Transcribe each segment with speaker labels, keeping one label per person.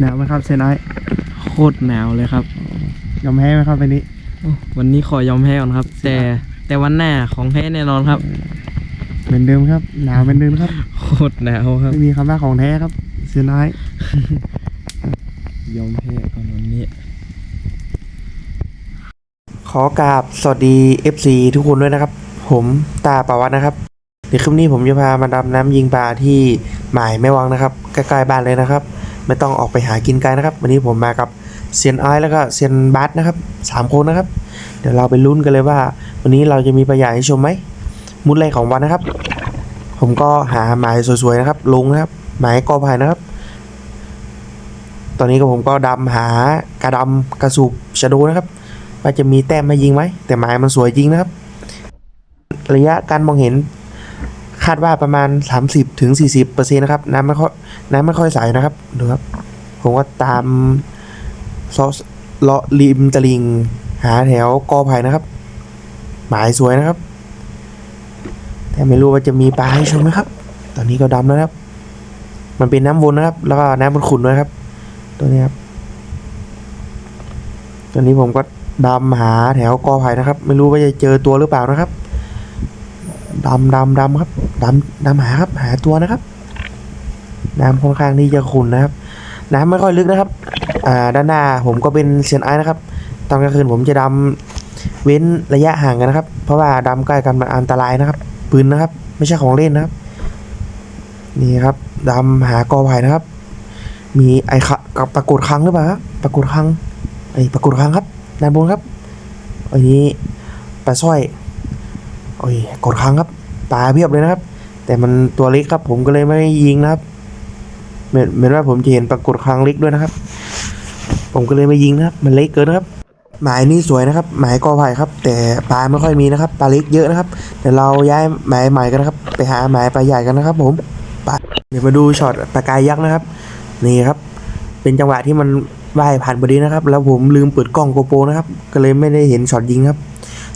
Speaker 1: หนาวไหมครับเซนไอ
Speaker 2: โคตรหนาวเลยครับ
Speaker 1: ยอมแพ้ไหมครับวันนี้
Speaker 2: โอ้วันนี้ขอยอมแพ้ก่อนครับ แต่แต่วันหน้าของแท้แน่นอนครับ
Speaker 1: เหมือนเดิมครับ หนาวเหมือนเดิมครับ
Speaker 2: โคตรหนาวครับ
Speaker 1: ไม่มีคำว่าของแท้ครับเซนไอย
Speaker 2: อมแพ้ก่อนวันนี้
Speaker 1: ขอกราบสวัสดี FC ทุกคนด้วยนะครับ ผมตาปาวัตนะครับในคลิปนี้ผมจะพามาดำน้ำยิงปลาที่หมายแม่วังนะครับ ใกล้ๆบ้านเลยนะครับ ไม่ต้องออกไปหากินไกลนะครับ วันนี้ผมมากับเซียนไอซ์แล้วก็เซียนบัสนะครับสามคนนะครับ เดี๋ยวเราไปลุ้นกันเลยว่า วันนี้เราจะมีปลาใหญ่ให้ชมไหมมุดแรของวันนะครับ ผมก็หาหมายสวยๆนะครับ ลงนะครับ หมายกอไผ่นะครับ ตอนนี้ก็ผมก็ดำหากระดำกระสูบชะโดนะครับ ว่าจะมีแต้มมายิงไหมแต่หมายมันสวยจริงนะครับ ระยะการมองเห็นาดว่าประมาณ 30ถึง40เปอร์เซ็นต์นะครับ น้ำไม่ค่อยน้ำไม่ค่อยใสนะครับดูครับ ผมก็ตามซอสเลาะริมตะลิง หาแถวกอไผ่นะครับ หมายสวยนะครับ แต่ไม่รู้ว่าจะมีปลาให้ชมไหมครับ ตอนนี้ก็ดำแล้วครับ มันเป็นน้ำวนนะครับ แล้วก็น้ำมันขุ่นด้วยครับ ตัวนี้ครับตอนนี้ผมก็ดำหาแถวกอไผ่นะครับ ไม่รู้ว่าจะเจอตัวหรือเปล่านะครับ ดำดำดำครับดำดำหาครับหาตัวนะครับ น้ำค่อนข้างที่จะขุ่นนะครับ น้ำไม่ค่อยลึกนะครับอ่าด้านหน้าผมก็เป็นเซียนไอซ์นะครับ ตอนกลางคืนผมจะดำเว้นระยะห่างกันนะครับ เพราะว่าดำใกล้กันมันอันตรายนะครับปืนนะครับ ไม่ใช่ของเล่นนะครับ นี่ครับดำหากอไผ่นะครับ มีไอ้ขะกับปรากฏครั้งหรือเปล่าปรากฏครั้งไอ้ปรากฏครั้งครับด้านบนครับอันนี้ปลาสร้อย โอ้ยกดครั้งครับปลาเพียบเลยนะครับ แต่มันตัวเล็กครับ ผมก็เลยไม่ยิงนะครับเหมือนเหมือนว่าผมจะเห็นปรากฏครั้งเล็กด้วยนะครับ ผมก็เลยไม่ยิงนะครับ มันเล็กเกินนะครับ หมายนี่สวยนะครับ หมายกอไผ่ครับ แต่ปลาไม่ค่อยมีนะครับปลาเล็กเยอะนะครับเดี๋ยวเราย้ายหมายใหม่กันนะครับ ไปหาหมายปลาใหญ่กันนะครับ ผมปเดี๋ยวมาดูช็อตปลากายยักษ์นะครับ นี่ครับ เป็นจังหวะที่มันว่ายผ่านพอดีนะครับ แล้วผมลืมเปิดกล้องโกโปรนะครับ ก็เลยไม่ได้เห็นช็อตยิงครับ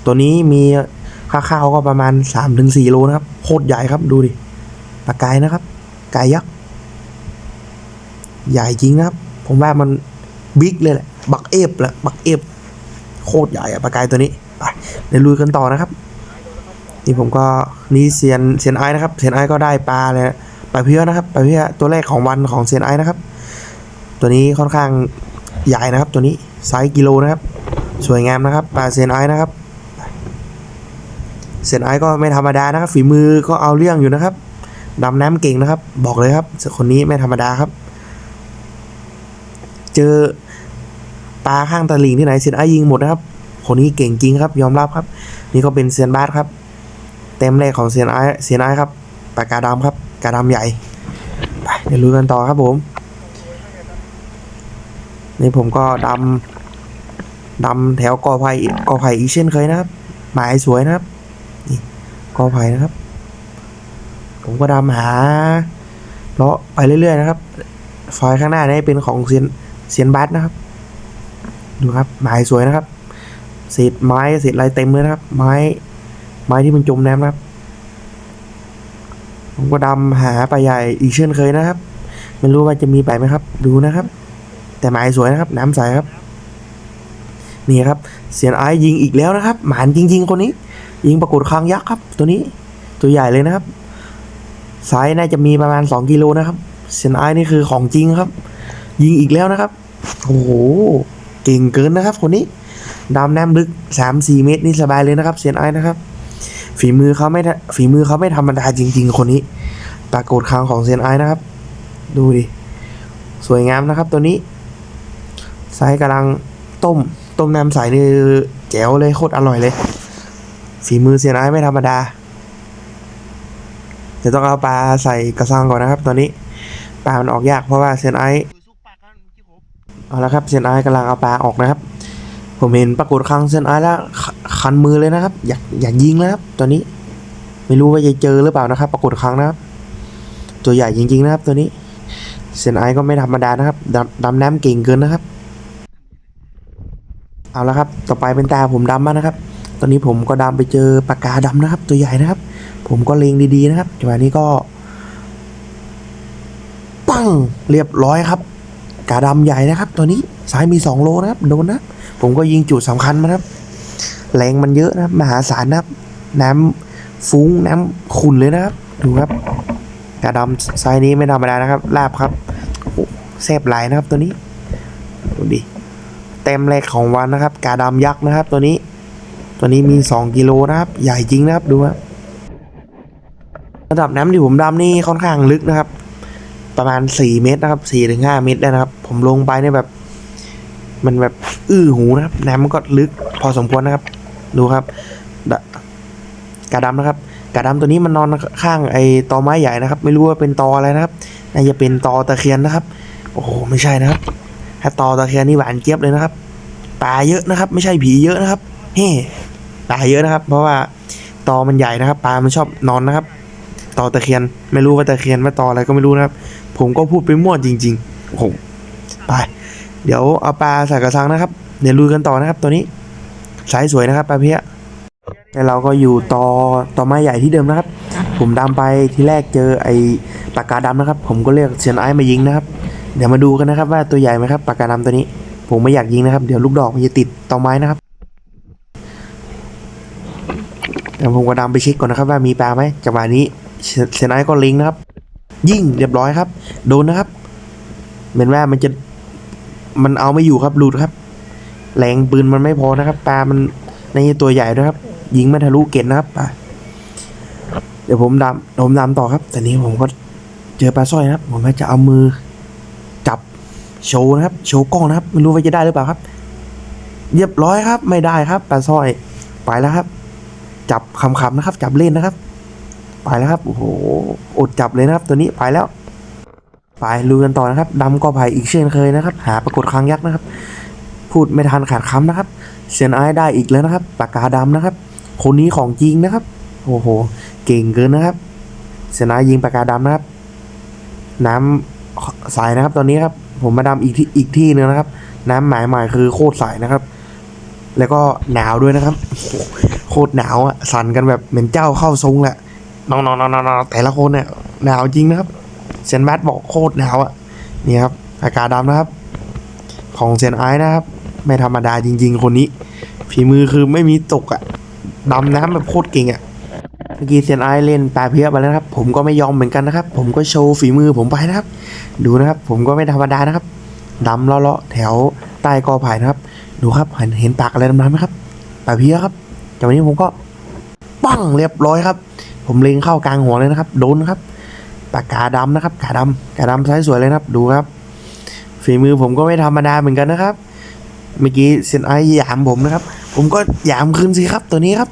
Speaker 1: ตัวนี้มี ค่าข้าวๆก็ประมาณ 3-4ถึงโลนะครับโคตรใหญ่ครับดูดิปลากายนะครับกายยักษ์ใหญ่จริงนะครับ ผมว่ามันบิ๊กเลยแหละ บักเอฟแหละบักเอฟโคตรใหญ่อะปลากายตัวนี้ไปเดี๋ยวลุยกันต่อนะครับ นี่ผมก็นี่เซียนเซียนไอนะครับเซียนไอก็ได้ปลาเลยปลาเพี้ยนะครับปลาเพี้ยตัวแรกของวันของเซียนไอนะครับ ตัวนี้ค่อนข้างใหญ่นะครับ ตัวนี้ไซส์กิโลนะครับ สวยงามนะครับปลาเซียนไอนะครับ เซยนไอก็ไม่ธรรมดานะครับ ฝีมือก็เอาเรื่องอยู่นะครับดำน้ำเก่งนะครับ บอกเลยครับคนนี้ไม่ธรรมดาครับ เจอปลาข้างตะลิงที่ไหนเซยนไอยิงหมดนะครับ คนนี้เก่งจริงครับ ยอมรับครับ นี่ก็เป็นเซียนบาสครับ เต็มแรกของเซียนไอเซียนไอครับปากกาดำครับ กาดำใหญ่ไปเดี๋ยวลุยกันต่อครับผมนี่ผมก็ดำดำแถวกอไผ่กอไผ่อีกเช่นเคยนะครับ หมายสวยนะครับ กอไผ่นะครับ ผมก็ดำหาเลาะไปเรื่อยๆนะครับฟอยข้างหน้านี่เป็นของเซียนเซียนบัสนะครับ ดูครับหมายสวยนะครับเศษไม้เศษอะไรเต็มเลยนะครับ ไม้ไม้ที่มันจมน้ำนะครับ ผมก็ดำหาปลาใหญ่อีกเช่นเคยนะครับ ไม่รู้ว่าจะมีไปไหมครับ ดูนะครับ แต่หมายสวยนะครับ น้ำใสครับ นี่ครับ เสียนไอ้ยิงอีกแล้วนะครับ หมานจริง ๆ คนนี้ ยิงปรากฏคางยักษ์ครับ ตัวนี้ตัวใหญ่เลยนะครับไซส์น่าจะมีประมาณ 2กิโลนะครับเสียนไอ้นี่คือของจริงครับ ยิงอีกแล้วนะครับโอ้โหเก่งเกินนะครับ คนนี้ดำแน้ำลึก 3-4 เมตรนี่สบายเลยนะครับเสียนไอ้นะครับ ฝีมือเขาไม่ฝีมือเขาไม่ธรรมดาจริง ๆ คนนี้ปรากฏคางของเซียนไอ้นะครับ ดูดิ สวยงามนะครับตัวนี้ไซส์กำลังต้ม ต้มน้ำใสนี่แจ๋วเลยโคตรอร่อยเลย ฝีมือเซียนไอ้ไม่ธรรมดาเดี๋ยวต้องเอาปลาใส่กระซังก่อนนะครับ ตอนนี้ปลามันออกยากเพราะว่าเซียนไอเอาละครับเซียนไอกำลังเอาปลาออกนะครับ ผมเห็นปรากฏครั้งเซียนไอแล้วขคันมือเลยนะครับ อยากอยากยิงแล้วครับตัวนี้ ไม่รู้ว่าจะเจอหรือเปล่านะครับ ปรากฏครั้งนะครับ ตัวใหญ่จริง ๆ นะครับ ตัวนี้เซยนไอก็ไม่ธรรมดานะครับดำดำน้ำเก่งเกินนะครับ เอาละครับ ต่อไปเป็นตาผมดำมากนะครับ ตอนนี้ผมก็ดำไปเจอปากกาดำนะครับ ตัวใหญ่นะครับ ผมก็เลงดีๆนะครับจังหวะนี้ก็ปังเรียบร้อยครับ กาดำใหญ่นะครับ ตัวนี้ซ้ายมี 2 โลนะครับโดนนะผมก็ยิงจุดสำคัญมานะครับแรงมันเยอะนะครับมหาศาลนะครับ น้ำฟุ้งน้ำขุ่นเลยนะครับ ดูครับกาดำไซส์นี้ไม่ธรรมดานะครับลาบครับโอ้แซบหลายนะครับตัวนี้ดูดิเต็มแรกของวันนะครับ กาดำยักษ์นะครับ ตัวนี้ ตัวนี้มี 2 กิโลนะครับ ใหญ่จริงนะครับดูครับระดับน้ำที่ผมดำนี่ค่อนข้างลึกนะครับ ประมาณ 4 เมตรนะครับ4ถึง5เมตรได้นะครับ ผมลงไปเนี่ยแบบ มันแบบอื้อหูนะครับ น้ำมันก็ลึกพอสมควรนะครับ ดูครับดะดำนะครับกาดำตัวนี้มันนอนข้างไอ้ตอไม้ใหญ่นะครับ ไม่รู้ว่าเป็นตออะไรนะครับน่าจะเป็นตอตะเคียนนะครับ โอ้โหไม่ใช่นะครับ ถ้าตอตะเคียนนี่หวานเจี๊ยบเลยนะครับปลาเยอะนะครับ ไม่ใช่ผีเยอะนะครับเฮ้ ปลาเยอะนะครับ เพราะว่าตอมันใหญ่นะครับ ปลา มันชอบนอนนะครับ ตอตะเคียน ไม่รู้ว่าตะเคียนว่าตออะไรก็ไม่รู้นะครับ ผมก็พูดไปมั่วจริงๆโอ้โหไป เดี๋ยวเอาปลาใส่กระชังนะครับ เดี๋ยวลุยกันต่อนะครับ ตัวนี้สายสวยนะครับปลาเพี้ยแล้วเราก็อยู่ต่อต่อไม้ใหญ่ที่เดิมนะครับ ผมดำไปทีแรกเจอไอ้ปากกาดำนะครับ ผมก็เรียกเซียนไอ้มายิงนะครับ เดี๋ยวมาดูกันนะครับ ว่าตัวใหญ่ไหมครับปากกาดำตัวนี้ ผมไม่อยากยิงนะครับ เดี๋ยวลูกดอกมันจะติดต่อไม้นะครับ เดี๋ยวผมก็ดำไปเช็คก่อนนะครับว่ามีปลาไหมจังหวะนี้เซนไอ้ก็ลิงนะครับ ยิงเรียบร้อยครับ โดนนะครับเหมือนว่ามันจะมันเอาไม่อยู่ครับหลุดครับ แรงปืนมันไม่พอนะครับ ปลามันในตัวใหญ่ด้วยครับ ยิงไม่ทะลุเกตนะครับเดี๋ยวผมดำผมดำต่อครับแต่นี้ผมก็เจอปลาสร้อยนะครับ ผมจะเอามือจับโชว์นะครับ โชว์กล้องนะครับไม่รู้ว่าจะได้หรือเปล่าครับ เรียบร้อยครับ ไม่ได้ครับปลาสร้อยไปแล้วครับ จับคำๆนะครับ จับเล่นนะครับ ไปแล้วครับโอ้โหอดจับเลยนะครับ ตัวนี้ไปแล้วไปลุยกันต่อนะครับดำกอไผ่อีกเช่นเคยนะครับ หาปรากฏครั้งยักษ์นะครับ พูดไม่ทันขาดคำนะครับเซียนไอ้ได้อีกแล้วนะครับปากกาดำนะครับ คนนี้ของจริงนะครับโอ้โห เก่งเกินนะครับเซียนไอ้ยิงปากกาดำนะครับ น้ำใสนะครับตอนนี้ครับ ผมมาดำอีกที่อีกที่หนึงนะครับ น้ำหมายใหม่คือโคตรใสนะครับ แล้วก็หนาวด้วยนะครับโอ้โหโคตรหนาวอะ สั่นกันแบบเหมือนเจ้าเข้าทรงแหละน้องๆๆๆแต่ละคนเนี่ยหนาวจริงนะครับเซยนแบทบอกโคตรหนาวอะนี่ครับอากาศดำนะครับ ของเซยนไอซ์นะครับ ไม่ธรรมดาจริง ๆ คนนี้ฝีมือคือไม่มีตกอะดำน้ำแบบโคตรเก่งอะเมื่อกี้เซยนไอซ์เล่นปลาเพี้ยไปแล้วนะครับ ผมก็ไม่ยอมเหมือนกันนะครับ ผมก็โชว์ฝีมือผมไปนะครับ ดูนะครับ ผมก็ไม่ธรรมดานะครับดำเลาะๆแถวใต้กอไผ่นะครับ ดูครับเห็นเห็นปากอะไรดำๆไหมครับปลาเพี้ยครับจากวันนี้ผมก็ปั้งเรียบร้อยครับ ผมเล็งเข้ากลางหัวเลยนะครับ โดนครับ ปากกาดำนะครับ กาดำกาดำไซส์สวยเลยนะครับ ดูครับ ฝีมือผมก็ไม่ธรรมดาเหมือนกันนะครับ เมื่อกี้เซนไอหยามผมนะครับ ผมก็หยามคืนสิครับ ตัวนี้ครับ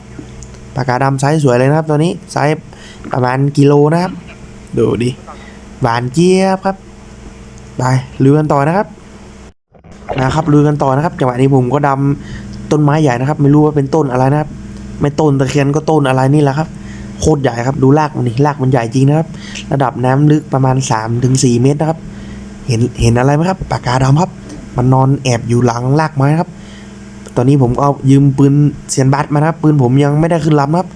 Speaker 1: ปากกาดำไซส์สวยเลยนะครับ ตัวนี้ไซส์ประมาณกิโลนะครับ ดูดิ หวานเจี๊ยบครับ ไปลุยกันต่อนะครับ นะครับลุยกันต่อนะครับจังหวะนี้ผมก็ดำต้นไม้ใหญ่นะครับ ไม่รู้ว่าเป็นต้นอะไรนะครับ ไม่ต้นตะเคียนก็ต้นอะไรนี่แหละครับโคตรใหญ่ครับดูรากมันนี่รากมันใหญ่จริงนะครับ ระดับน้ำลึกประมาณ3-4ถึง4เมตรนะครับ เห็นเห็นอะไรไหมครับปากกาดำครับ มันนอนแอบอยู่หลังรากไม้ครับ ตอนนี้ผมก็เอายืมปืนเซียนบัตมานะครับ ปืนผมยังไม่ได้ขึ้นลำครับ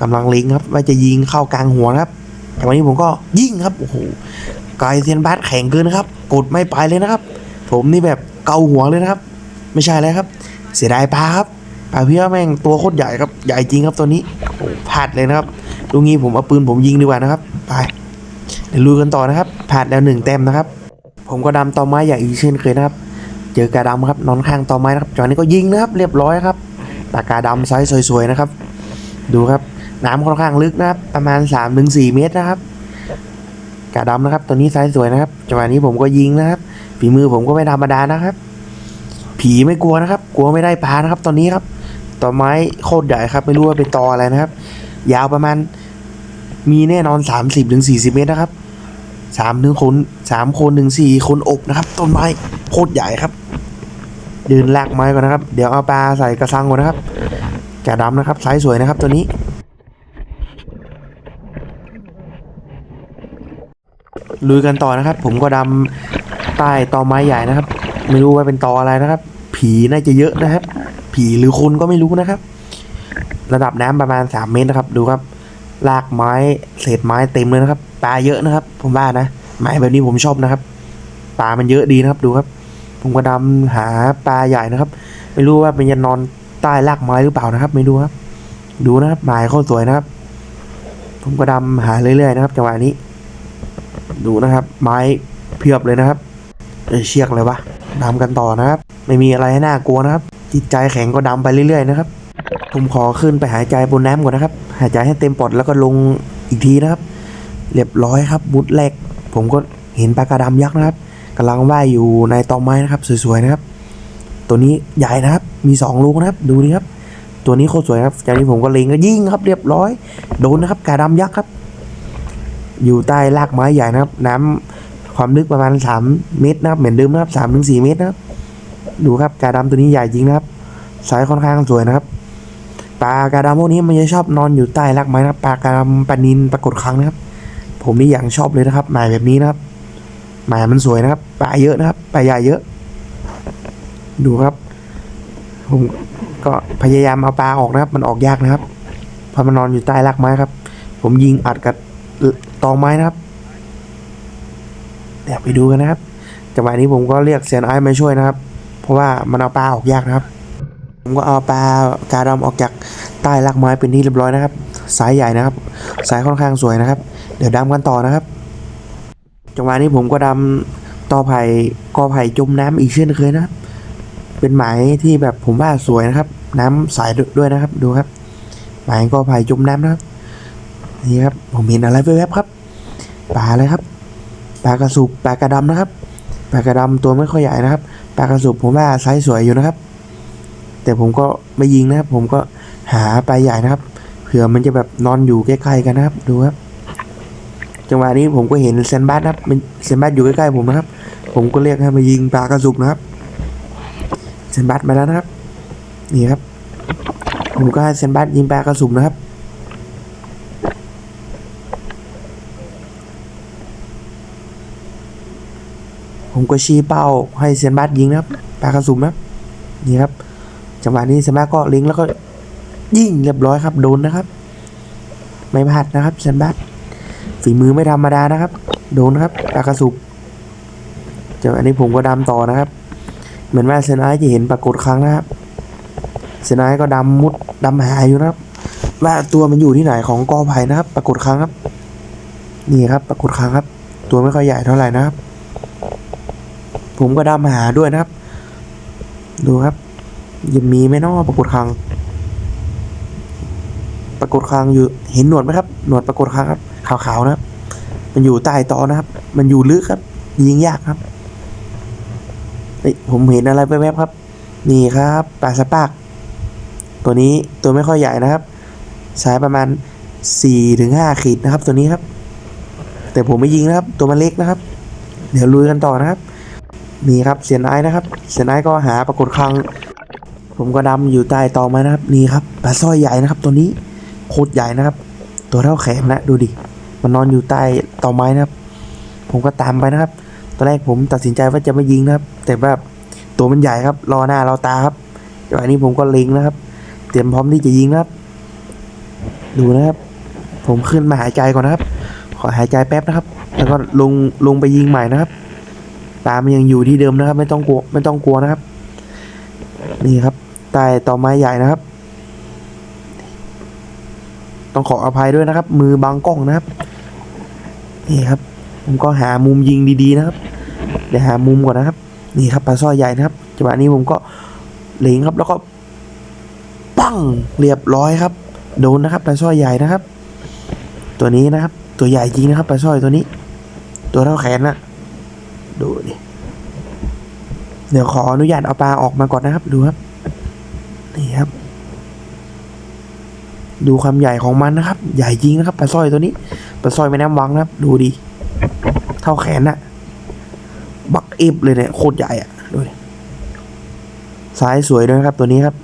Speaker 1: กำลังเล็งครับ ว่าจะยิงเข้ากลางหัวนะครับแต่วันนี้ผมก็ยิงครับโอ้โหไกลเซียนบัตแข็งเกินนะครับ กดไม่ไปเลยนะครับ ผมนี่แบบเกาหัวเลยนะครับ ไม่ใช่เลยครับ เสียดายปลาครับปลาเพี้ยแม่งตัวโคตรใหญ่ครับใหญ่จริงครับตัวนี้โอ้พลาดเลยนะครับลูกนี้ผมเอาปืนผมยิงดีกว่านะครับไปเดี๋ยวลุยกันต่อนะครับผ่านแล้วหนึ่งแต้มนะครับ ผมก็ดำตอไม้อย่อีกเช่นเคยนะครับ เจอกาดำครับนอนข้างตอไม้นะครับจากนี้ก็ยิงนะครับ เรียบร้อยครับปากกาดำไซส์สวยๆนะครับ ดูครับน้ำค่อนข้างลึกนะครับ ประมาณ 3-4ถึง4เมตรนะครับกาดำนะครับ ตัวนี้ไซส์สวยนะครับจังหวะนี้ผมก็ยิงนะครับ ฝีมือผมก็ไม่ธรรมดานะครับ ผีไม่กลัวนะครับ กลัวไม่ได้ปลานะครับ ตอนนี้ครับตอไม้โคตรใหญ่ครับ ไม่รู้ว่าเป็นตออะไรนะครับ ยาวประมาณ มีแน่นอน 30ถึง40เมตรนะครับสามถึงคนสามคนถึงสี่คนอบนะครับ ต้นไม้โคตรใหญ่ครับ ยืนลากไม้ก่อนนะครับ เดี๋ยวเอาปลาใส่กระชังก่อนนะครับแกาดำนะครับไซส์สวยนะครับตัวนี้ ลุยกันต่อนะครับ ผมก็ดำ ใต้ตอไม้ใหญ่นะครับ ไม่รู้ว่าเป็นตออะไรนะครับ ผีน่าจะเยอะนะครับ ผีหรือคนก็ไม่รู้นะครับ ระดับน้ำประมาณ3เมตรนะครับ ดูครับลากไม้เศษไม้เต็มเลยนะครับปลาเยอะนะครับ ผมว่านะไม้แบบนี้ผมชอบนะครับปลามันเยอะดีนะครับดูครับ ผมก็ดำหาปลาใหญ่นะครับ ไม่รู้ว่าเป็นยันนอนใต้รากไม้หรือเปล่านะครับ ไม่รู้ครับ ดูนะครับหมายโคตรสวยนะครับ ผมก็ดำหาเรื่อยๆนะครับจังหวะนี้ ดูนะครับ ไม้เพียบเลยนะครับ เอ้ยเชือกเลยวะดำกันต่อนะครับ ไม่มีอะไรให้น่ากลัวนะครับ จิตใจแข็งก็ดำไปเรื่อยๆนะครับ ผมขอขึ้นไปหายใจบนน้ำก่อนนะครับ หายใจให้เต็มปอดแล้วก็ลงอีกทีนะครับ เรียบร้อยครับมุดแรก ผมก็เห็นปลากระดำยักษ์นะครับกำลังว่ายอยู่ในตอไม้นะครับ สวยๆนะครับ ตัวนี้ใหญ่นะครับ มีสองลูกนะครับ ดูนี่ครับ ตัวนี้โคตรสวยครับจากนี้ผมก็เล็งก็ยิงครับ เรียบร้อย โดนนะครับกระดำยักษ์ครับ อยู่ใต้รากไม้ใหญ่นะครับ น้ำ ความลึกประมาณ 3 เมตรนะครับ เหมือนเดิมนะครับ3ถึง4เมตรนะครับ ดูครับกระดำตัวนี้ใหญ่จริงนะครับ สายค่อนข้างสวยนะครับ ปลากระดำพวกนี้มันจะชอบนอนอยู่ใต้รากไม้นะปลากระดำปลานินปลากดครั้งนะครับ ผมนี่อย่างชอบเลยนะครับหมายแบบนี้นะครับ หมายมันสวยนะครับ ปลาเยอะนะครับ ปลาใหญ่เยอะ ดูครับ ผมก็พยายามเอาปลาออกนะครับ มันออกยากนะครับเพราะมันนอนอยู่ใต้รากไม้ครับ ผมยิงอัดกับตอไม้นะครับ เดี๋ยวไปดูกันนะครับจังหวะนี้ผมก็เรียกเซียนไอ้มาช่วยนะครับ เพราะว่ามันเอาปลาออกยากนะครับ ผมก็เอาปลากาดำออกจากใต้รากไม้เป็นที่เรียบร้อยนะครับ สายใหญ่นะครับ สายค่อนข้างสวยนะครับ เดี๋ยวดำกันต่อนะครับ จังหวะนี้ผมก็ดำต่อไผ่กอไผ่จมน้ำอีกเช่นเคยนะครับ เป็นหมายที่แบบผมว่าสวยนะครับ น้ำใสด้วยนะครับดูครับ หมายกอไผ่จมน้ำนะครับนี่ครับผมเห็นอะไรแวบๆครับปลาอะไรครับ ปลากระสุบปลากระดำนะครับปลากระดำตัวไม่ค่อยใหญ่นะครับปลากระสุบผมว่าไซส์สวยอยู่นะครับ แต่ผมก็ไม่ยิงนะครับ ผมก็หาปลาใหญ่นะครับ เผื่อมันจะแบบนอนอยู่ใกล้ๆกันนะครับ ดูครับ จังหวะนี้ผมก็เห็นเซนบัสนะครับมันเซนบัสอยู่ใกล้ๆผมนะครับ ผมก็เรียกให้มายิงปลากระสุบนะครับเซนบัสมาแล้วนะครับ นี่ครับ ผมก็ให้เซนบัสยิงปลากระสุบนะครับ ผมก็ชี้เป้าให้เซนบัสยิงนะครับปากระสุนครับนี่ครับ จังหวะนี้เซนบัสก็ล็งแล้วก็ยิงเรียบร้อยครับโดนนะครับ ไม่พลาดนะครับเซนบัสฝีมือไม่ธรรมดานะครับ โดนนะครับปากระสุบจังหวะนี้ผมก็ดำต่อนะครับ เหมือนว่าเซนไอจะเห็นปรากฏครั้งนะครับเซนไอก็ดำมุดดำหายอยู่นะครับ ว่าตัวมันอยู่ที่ไหนของกอไผ่นะครับ ปรากฏครั้งครับ นี่ครับ ปรากฏครั้งครับ ตัวไม่ค่อยใหญ่เท่าไหร่นะครับ ผมก็ดำหาด้วยนะครับ ดูครับยังมีไหม่นอปรากฏครั้งปรากฏครั้งอยู่เห็นหนวดไหมครับ หนวดปรากฏครั้งครับขาวๆนะครับ มันอยู่ใต้ตอนะครับ มันอยู่ลึกครับ ยิงยากครับเฮ้ยผมเห็นอะไรแวบๆครับ นี่ครับปลาสปากตัวนี้ตัวไม่ค่อยใหญ่นะครับสายประมาณ4ถึง5ขีดนะครับ ตัวนี้ครับ แต่ผมไม่ยิงนะครับ ตัวมันเล็กนะครับ เดี๋ยวลุยกันต่อนะครับ นี่ครับเสียนไอ้นะครับ เสียนไอ้ก็หาปรากฏครั้งผมก็ดำอยู่ใต้ตอไม้นะครับนี่ครับปลาสร้อยใหญ่นะครับ ตัวนี้โคตรใหญ่นะครับ ตัวเท่าแขนนะดูดิมันนอนอยู่ใต้ตอไม้นะครับ ผมก็ตามไปนะครับ ตอนแรกผมตัดสินใจว่าจะไม่ยิงนะครับ แต่แบบตัวมันใหญ่ครับ รอหน้ารอตาครับจังหวะนี้ผมก็เล็งนะครับ เตรียมพร้อมที่จะยิงนะครับ ดูนะครับ ผมขึ้นมาหายใจก่อนนะครับ ขอหายใจแป๊บนะครับ แล้วก็ลงลงไปยิงใหม่นะครับ ปลามันยังอยู่ที่เดิมนะครับ ไม่ต้องกลัวไม่ต้องกลัวนะครับ นี่ครับใต้ต่อไม้ใหญ่นะครับ ต้องขออภัยด้วยนะครับ มือบังกล้องนะครับ นี่ครับ ผมก็หามุมยิงดีๆนะครับเดี๋ยวหามุมก่อนนะครับ นี่ครับปลาสร้อยใหญ่นะครับจังหวะนี้ผมก็เล็งครับ แล้วก็ปังเรียบร้อยครับ โดนนะครับปลาสร้อยใหญ่นะครับ ตัวนี้นะครับ ตัวใหญ่จริงนะครับปลาสร้อยตัวนี้ ตัวเท่าแขนนะ ดูดิเดี๋ยวขออนุญาตเอาปลาออกมาก่อนนะครับ ดูครับ นี่ครับ ดูความใหญ่ของมันนะครับ ใหญ่จริงนะครับปลาสร้อยตัวนี้ปลาสร้อยแม่น้ำวังนะครับ ดูดิเท่าแขนน่ะบักเอฟเลยเนี่ยโคตรใหญ่อะดูดิสายสวยด้วยนะครับ ตัวนี้ครับ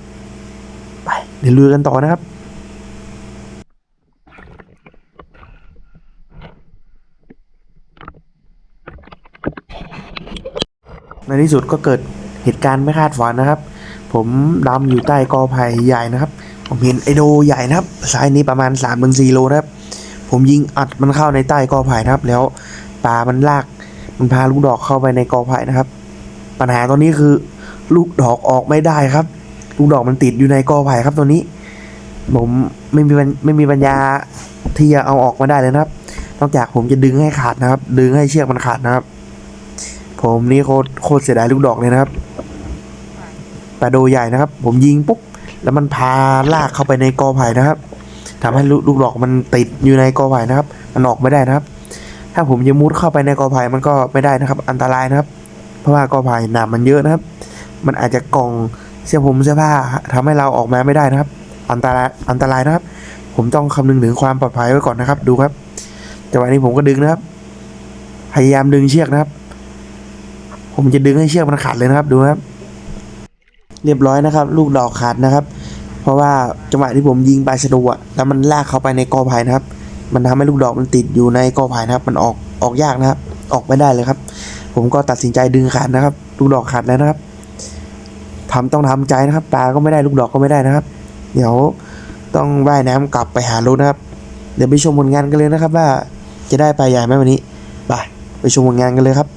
Speaker 1: ไปเดี๋ยวลุยกันต่อนะครับ ในที่สุดก็เกิดเหตุการณ์ไม่คาดฝันนะครับ ผมดำอยู่ใต้กอไผ่ใหญ่นะครับ ผมเห็นไอโดใหญ่นะครับไซส์นี้ประมาณ3ามถึงสี่โลนะครับ ผมยิงอัดมันเข้าในใต้กอไผ่นะครับ แล้วปลามันลากมันพาลูกดอกเข้าไปในกอไผ่นะครับ ปัญหาตอนนี้คือลูกดอกออกไม่ได้ครับ ลูกดอกมันติดอยู่ในกอไผ่ครับตัวนี้ ผมไม่มีไม่มีปัญญาที่จะเอาออกมาได้เลยนะครับ นอกจากผมจะดึงให้ขาดนะครับ ดึงให้เชือกมันขาดนะครับ ผมนี่โคตรโคตรเสียดายลูกดอกเลยนะครับปลาโดใหญ่นะครับ ผมยิงปุ๊บแล้วมันพาลากเข้าไปในกอไผ่นะครับทำให้ลูกดอกมันติดอยู่ในกอไผ่นะครับ มันออกไม่ได้นะครับ ถ้าผมจะมุดเข้าไปในกอไผ่มันก็ไม่ได้นะครับ อันตรายนะครับ เพราะว่ากอไผ่หนามมันเยอะนะครับ มันอาจจะกองเสื้อผมเสื้อผ้าทำให้เราออกมาไม่ได้นะครับ อันตรายอันตรายนะครับ ผมต้องคำนึงถึงความปลอดภัยไว้ก่อนนะครับ ดูครับจังหวะนี้ผมก็ดึงนะครับ พยายามดึงเชือกนะครับ ผมจะดึงให้เชือกมันขาดเลยนะครับดูครับ เรียบร้อยนะครับ ลูกดอกขาดนะครับ เพราะว่าจังหวะที่ผมยิงปลายชะดอะแล้วมันลากเข้าไปในกอไผ่นะครับ มันทำให้ลูกดอกมันติดอยู่ในกอไผ่นะครับ มันออกออกยากนะครับ ออกไม่ได้เลยครับ ผมก็ตัดสินใจดึงขาดนะครับ ลูกดอกขาดแล้วนะครับทำต้องทำใจนะครับปลาก็ไม่ได้ลูกดอกก็ไม่ได้นะครับ เดี๋ยวต้องว่ายน้ำกลับไปหารถนะครับ เดี๋ยวไปชมผลงานกันเลยนะครับ ว่าจะได้ปลาใหญ่ไหมวันนี้ไปไปชมผลงานกันเลยครับ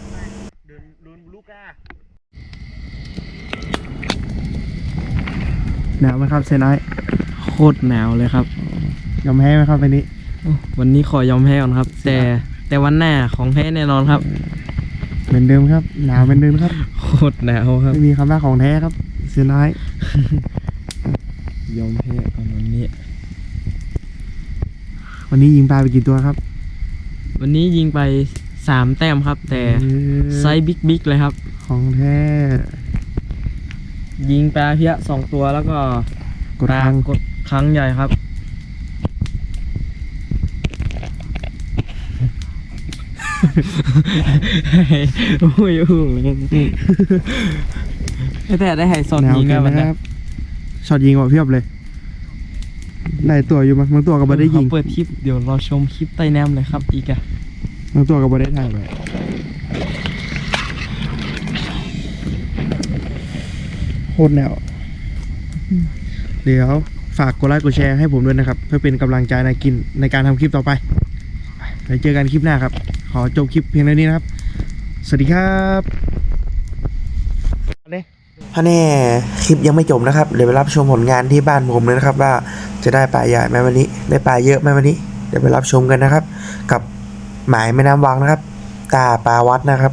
Speaker 2: หนาวไหมครับเซน้อยโคตรหนาวเลยครับ
Speaker 1: ยอมแพ้ไหมครับวันนี้
Speaker 2: โอ้วันนี้ขอยอมแพ้ก่อนครับ แต่แต่วันหน้าของแท้แน่นอนครับ
Speaker 1: เหมือนเดิมครับหนาวเหมือนเดิมครับ
Speaker 2: โคตรหนาวครับ
Speaker 1: ไม่มีคำว่าของแท้ครับเสียน้อย
Speaker 2: ยอมแพ้ก่อนวันนี้
Speaker 1: วันนี้ยิงปลาไปกี่ตัวครับ
Speaker 2: วันนี้ยิงไปสามแต้มครับ แต่ไซส์บิ๊กบิ๊กเลยครับ
Speaker 1: ของแท้
Speaker 2: ยิงปลาเพี้ยสองตัวแล้วก็
Speaker 1: กด
Speaker 2: ปลา
Speaker 1: ทาง
Speaker 2: กดครั้งใหญ่ครับ โอ้ยอุ้งเลยแต่ได้ไฮซอนยิง
Speaker 1: กั
Speaker 2: กันนวัน
Speaker 1: นะ
Speaker 2: นี้
Speaker 1: ครับช็อตยิงออกเพียบเลยหลายตัวอยู่มั้งบางตัวก็ไม่ได้ยิง
Speaker 2: เปิดคลิปเดี๋ยวรอชมคลิปใต้น้ำเลยครับอีกอะ
Speaker 1: บางตัวก็ไม่ได้ถ่ายไป โคตรแนวเดี๋ยวฝากกดไลค์กดแชร์ให้ผมด้วยนะครับ เพื่อเป็นกำลังใจในกินในการทำคลิปต่อไปไปเจอกันคลิปหน้าครับ ขอจบคลิปเพียงเท่านี้นะครับ สวัสดีครับถ้าแน่คลิปยังไม่จบนะครับ เดี๋ยวไปรับชมผลงานที่บ้านผมเลยนะครับ ว่าจะได้ปลาใหญ่ไหมวันนี้ ได้ปลาเยอะไหมวันนี้ เดี๋ยวไปรับชมกันนะครับ กับหมายแม่น้ำวังนะครับ ตาปลาวัดนะครับ